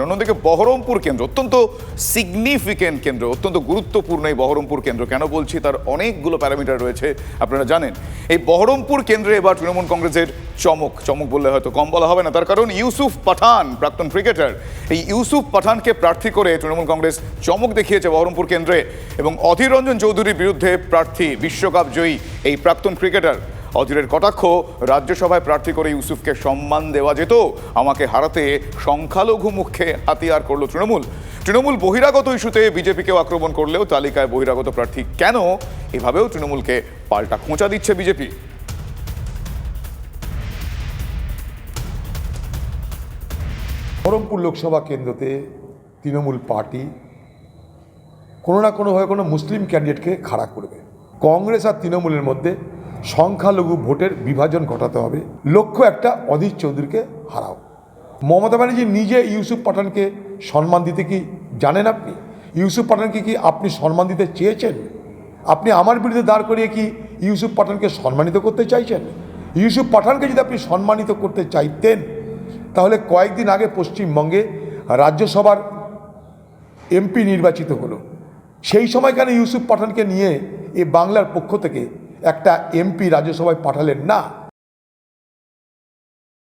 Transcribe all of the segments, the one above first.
অন্যদিকে বহরমপুর কেন্দ্র অত্যন্ত সিগনিফিকেন্ট কেন্দ্র, অত্যন্ত গুরুত্বপূর্ণ এই বহরমপুর কেন্দ্র। কেন বলছি? তার অনেকগুলো প্যারামিটার রয়েছে, আপনারা জানেন। এই বহরমপুর কেন্দ্রে এবার তৃণমূল কংগ্রেসের চমক চমক বললে হয়তো কম বলা হবে না। তার কারণ ইউসুফ পাঠান, প্রাক্তন ক্রিকেটার। এই ইউসুফ পাঠানকে প্রার্থী করে তৃণমূল কংগ্রেস চমক দেখিয়েছে বহরমপুর কেন্দ্রে এবং অধীর রঞ্জন চৌধুরীর বিরুদ্ধে প্রার্থী, বিশ্বকাপ জয়ী এই প্রাক্তন ক্রিকেটার। অধীরের কটাক্ষ, রাজ্যসভায় প্রার্থী করে ইউসুফকে সম্মান দেওয়া যেত, আমাকে হারাতে সংখ্যালঘু মুখে হাতিয়ার করল তৃণমূল। তৃণমূল বহিরাগত ইস্যুতে বিজেপিকেও আক্রমণ করলেও তালিকায় বহিরাগত প্রার্থী কেন? এভাবেও তৃণমূলকে পাল্টা খোঁচা দিচ্ছে বিজেপি। বহরমপুর লোকসভা কেন্দ্রতে তৃণমূল পার্টি কোনো না কোনোভাবে কোনো মুসলিম ক্যান্ডিডেটকে খাড়া করবে। কংগ্রেস আর তৃণমূলের মধ্যে সংখ্যালঘু ভোটের বিভাজন ঘটাতে হবে। লক্ষ্য একটা অধীর চৌধুরীকে হারাও। মমতা ব্যানার্জি নিজে ইউসুফ পাঠানকে সম্মান দিতে কি জানেন আপনি? ইউসুফ পাঠানকে কি আপনি সম্মান দিতে চেয়েছেন? আপনি আমার বিরুদ্ধে দাঁড় করিয়ে কি ইউসুফ পাঠানকে সম্মানিত করতে চাইছেন? ইউসুফ পাঠানকে যদি আপনি সম্মানিত করতে চাইতেন, তাহলে কয়েকদিন আগে পশ্চিমবঙ্গে রাজ্যসভার এমপি নির্বাচিত হলো। সেই সময় কেন ইউসুফ পাঠানকে নিয়ে এ বাংলার পক্ষ থেকে একটা এমপি রাজ্যসভায় পাঠালেন না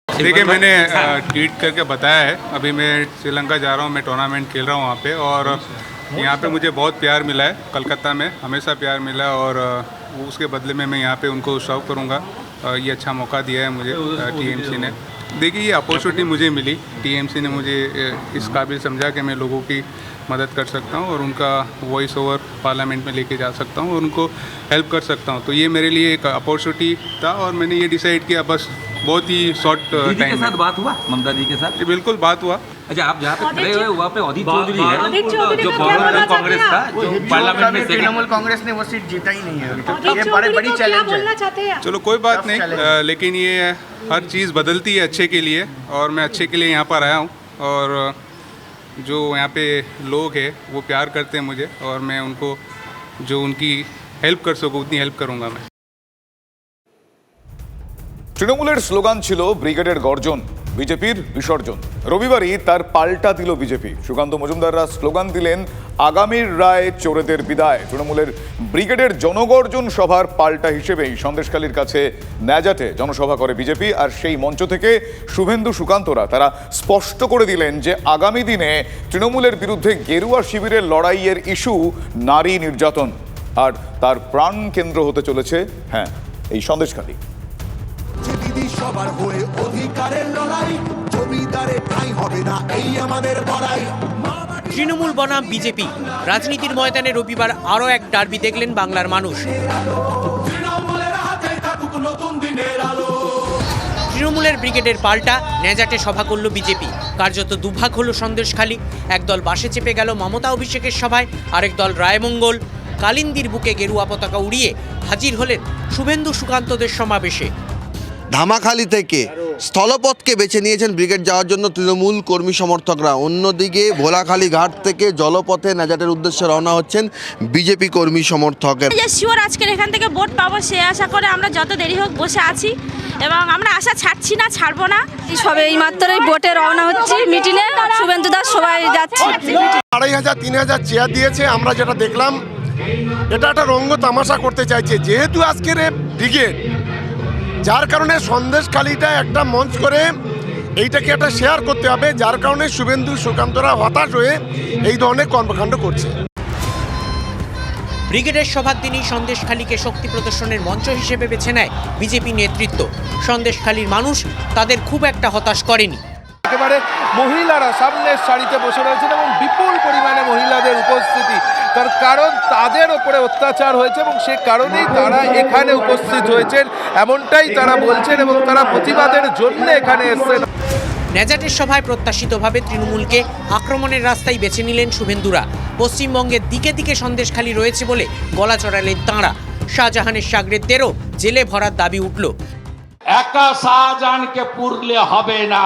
देखिए मैंने अ, ट्वीट करके बताया है अभी मैं श्रीलंका जा रहा हूँ मैं टूर्नामेंट खेल रहा हूँ वहाँ पे और यहाँ पे मुझे बहुत प्यार मिला है कलकत्ता में हमेशा प्यार मिला और अ, उसके बदले में मैं यहाँ पे उनको सर्व करूँगा अ, ये अच्छा मौका दिया है मुझे टीएमसी ने देखिए ये अपॉर्चुनिटी मुझे मिली। टीएमसी ने मुझे इस काबिल समझा कि मैं लोगों की मदद कर सकता हूँ और उनका वॉइस ओवर पार्लियामेंट में लेके जा सकता हूँ और उनको हेल्प कर सकता हूँ। तो ये मेरे लिए एक अपॉर्चुनिटी था और मैंने ये डिसाइड किया। बस बहुत ही शॉर्ट टाइम के साथ बात हुआ? ममता जी के साथ? बिल्कुल बात हुआ। अच्छा आप जहाँ पे खड़े हुए वहाँ पे अधीर चौधरी है अधीर चौधरी जो का क्या बोलना बहुजन कांग्रेस चाहते था हैं जो हिंदुओं पार्लियामेंट का में भी second- तृणमूल कांग्रेस ने वो सीट जीता ही नहीं है अभी तक अधीर ये बड़े चौधरी बड़ी को क्या चैलेंज बोलना है चाहते हैं चलो कोई बात Tough नहीं challenge अ, लेकिन ये हर चीज़ बदलती है अच्छे के लिए और मैं अच्छे के लिए यहाँ पर आया हूँ और अ, जो यहाँ पे लोग हैं वो प्यार करते हैं मुझे और मैं उनको जो उनकी हेल्प कर सकूँ उतनी हेल्प करूँगा मैं তৃণমূলের স্লোগান ছিল ব্রিগেডের গর্জন বিজেপির বিসর্জন। রবিবারই তার পাল্টা দিল বিজেপি। সুকান্ত মজুমদাররা স্লোগান দিলেন, আগামীর রায় চোরেদের বিদায়। তৃণমূলের ব্রিগেডের জনগর্জন সভার পাল্টা হিসেবেই সন্দেশখালীর কাছে ন্যাজাটে জনসভা করে বিজেপি, আর সেই মঞ্চ থেকে শুভেন্দু সুকান্তরা তারা স্পষ্ট করে দিলেন যে আগামী দিনে তৃণমূলের বিরুদ্ধে গেরুয়া শিবিরের লড়াইয়ের ইস্যু নারী নির্যাতন। আর তার প্রাণ কেন্দ্র হতে চলেছে হ্যাঁ এই সন্দেশখালী। সবার হয়ে অধিকারের লড়াই। জমিদারে ঠাই হবে না, এই আমাদের বড়াই তৃণমূল বনাম বিজেপি। রাজনীতির ময়দানে রবিবার আরও এক ডার্বি দেখলেন বাংলার মানুষ। তৃণমূলের ব্রিগেডের পাল্টা নেজাটে সভা করল বিজেপি। কার্যত দুভাগ হলো সন্দেশখালী একদল বাসে চেপে গেল মমতা অভিষেকের সভায়, আরেক দল রায়মঙ্গল। কালিন্দির বুকে গেরুয়া পতাকা উড়িয়ে হাজির হলেন শুভেন্দু সুকান্তদের সমাবেশে। ধামাখালি থেকে স্থলপথকে বেছে নিয়েছেন ব্রিগেড। যাওয়ার জন্য তৃণমূল কর্মী সমর্থকরা। অন্যদিকে ভোলাখালী ঘাট থেকে জলপথে নাজাটের উদ্দেশ্যে রওনা হচ্ছেন বিজেপি কর্মী সমর্থকের। যে শিওর আজকের এখান থেকে ভোট পাবো সে আশা করে আমরা যত দেরি হোক বসে আছি এবং আমরা আশা ছাড়ছি না ছাড়বো না। সবে এই মাত্রই বোটে রওনা হচ্ছে মিটিংয়ে। শুভেন্দু দাস সবাই যাচ্ছে। আড়াই হাজার তিন হাজার চেয়ার দিয়েছে আমরা যেটা দেখলাম এটা একটা রঙ্গ তামাশা করতে চাইছে। যেহেতু আজকের এ ব্রিগেড যার কারণে সন্দেশখালিটা একটা মঞ্চ করে এইটাকে একটা শেয়ার করতে হবে, যার কারণে শুভেন্দু, সুকান্তরা হতাশ হয়ে এই ধরনের কর্মকাণ্ড করছে। ব্রিগেডের সভার দিনই সন্দেশখালীকে শক্তি প্রদর্শনের মঞ্চ হিসেবে বেছে নেয় বিজেপি নেতৃত্ব। সন্দেশখালীর মানুষ তাদের খুব একটা হতাশ করেনি। একেবারে মহিলারা সামনের সারিতে বসে রয়েছেন এবং বিপুল পরিমাণে মহিলাদের উপস্থিতি। তার কারণ তাদের ওপরে অত্যাচার হয়েছে এবং সে কারণেই তারা এখানে উপস্থিত হয়েছেন এমনটাই তারা বলছেন এবং তারা প্রতিবাদের জন্য এখানে এসেছেন। নেজাটের সভায় প্রত্যাশিতভাবে তৃণমূলকে আক্রমণের রাস্তায় বেছে নিলেন শুভেন্দুরা। পশ্চিমবঙ্গের দিকে দিকে সন্দেশখালী রয়েছে বলে গলা চড়ালেন তাঁরা। শাহজাহানের সাগরেদদেরও জেলে ভরার দাবি উঠল। একা শাহজাহানকে পুরলে হবে না।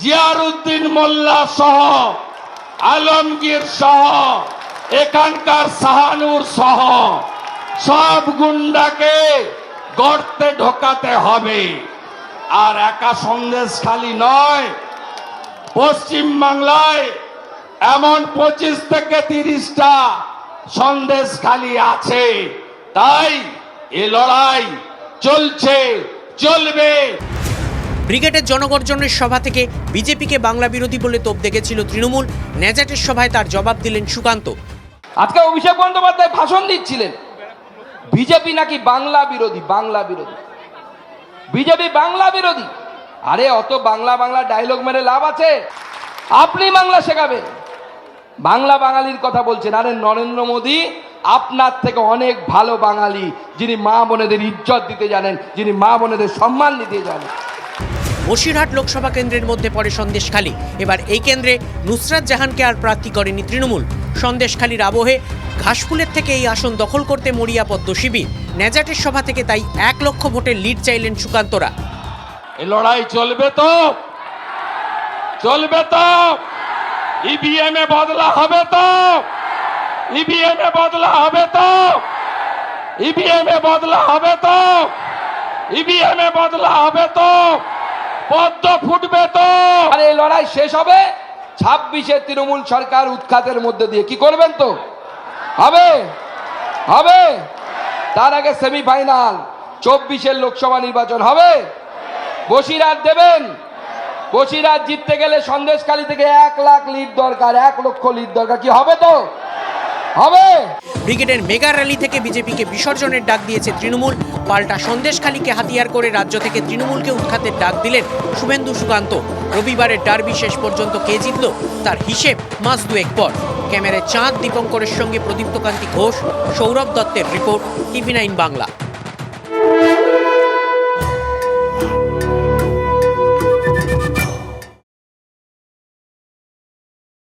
জিয়ারুদ্দিন মোল্লা সহ, আলমগীর সহ, এখানকার শাহানুর সহ, সব গুন্ডাকে গর্তে ঢোকাতে হবে। আর একা সন্দেশ খালি নয় পশ্চিম বাংলায় এমন পঁচিশ থেকে তিরিশটা সন্দেশ খালি আছে। তাই এ লড়াই চলছে, চলবে। ব্রিগেডের জনগর্জনের সভা থেকে বিজেপিকে বাংলা বিরোধী বলে তোপ দেখেছিল তৃণমূল। ন্যাজাটের সভায় তার জবাব দিলেন সুকান্ত। আজকে অভিষেক বন্দ্যোপাধ্যায় ভাষণ দিচ্ছিলেন। বিজেপি নাকি বাংলা বিরোধী? বাংলা বিরোধী। বিজেপি বাংলা বিরোধী? আরে, অত বাংলা বাংলা ডায়লগ মেরে লাভ আছে? আপনি বাংলা শেখাবেন। বাংলা বাঙালির কথা বলছেন। আরে, নরেন্দ্র মোদী, আপনার থেকে অনেক ভালো বাঙালি, যিনি মা বোনেদের ইজ্জত দিতে জানেন, যিনি মা বোনেদের সম্মান দিতে জানেন। বসিরহাট লোকসভা কেন্দ্রের মধ্যে পড়ে সন্দেশখালী। এবার এই কেন্দ্রে নুসরাত জাহানকে আর প্রার্থী করেনি তৃণমূল। সন্দেশখালীর আবহে ঘাসফুলের থেকে এই আসন দখল করতে মরিয়া পদ্ম শিবির। ন্যাজাটের সভা থেকে তাই এক লক্ষ ভোটের লিড চাইলেন সুকান্তরা। লড়াই চলবে তো? চলবে তো? ইভিএম এ বদলা হবে তো? ইভিএম এ বদলা হবে তো? ইভিএম এ বদলা হবে তো? ইভিএম এ বদলা হবে তো? পদ্ম ফুটবে তো। আর, এই লড়াই শেষ হবে? ছাব্বিশে তৃণমূল সরকার উৎখাতের মধ্যে দিয়ে। কি করবেন তো? হবে? হবে? তার আগে সেমিফাইনাল। চব্বিশের লোকসভা নির্বাচন হবে? বসিরহাট দেবেন? বসিরহাট জিততে গেলে সন্দেশখালী থেকে এক লাখ লিড দরকার, এক লক্ষ লিড দরকার। কি হবে তো? হবে। ব্রিগেডের মেগা র্যালি থেকে বিজেপিকে বিসর্জনের ডাক দিয়েছে তৃণমূল। পাল্টা সন্দেশখালীকে হাতিয়ার করে রাজ্য থেকে তৃণমূলকে উৎখাতের ডাক দিলেন শুভেন্দু সুকান্ত। রবিবারের ডার্বি শেষ পর্যন্ত কে জিতল? তার হিসেব মাস দুয়েক পর। ক্যামেরায় চাঁদ, দীপঙ্করের সঙ্গে প্রদীপ্তকান্তি ঘোষ, সৌরভ দত্তের রিপোর্ট টিভি নাইন বাংলা।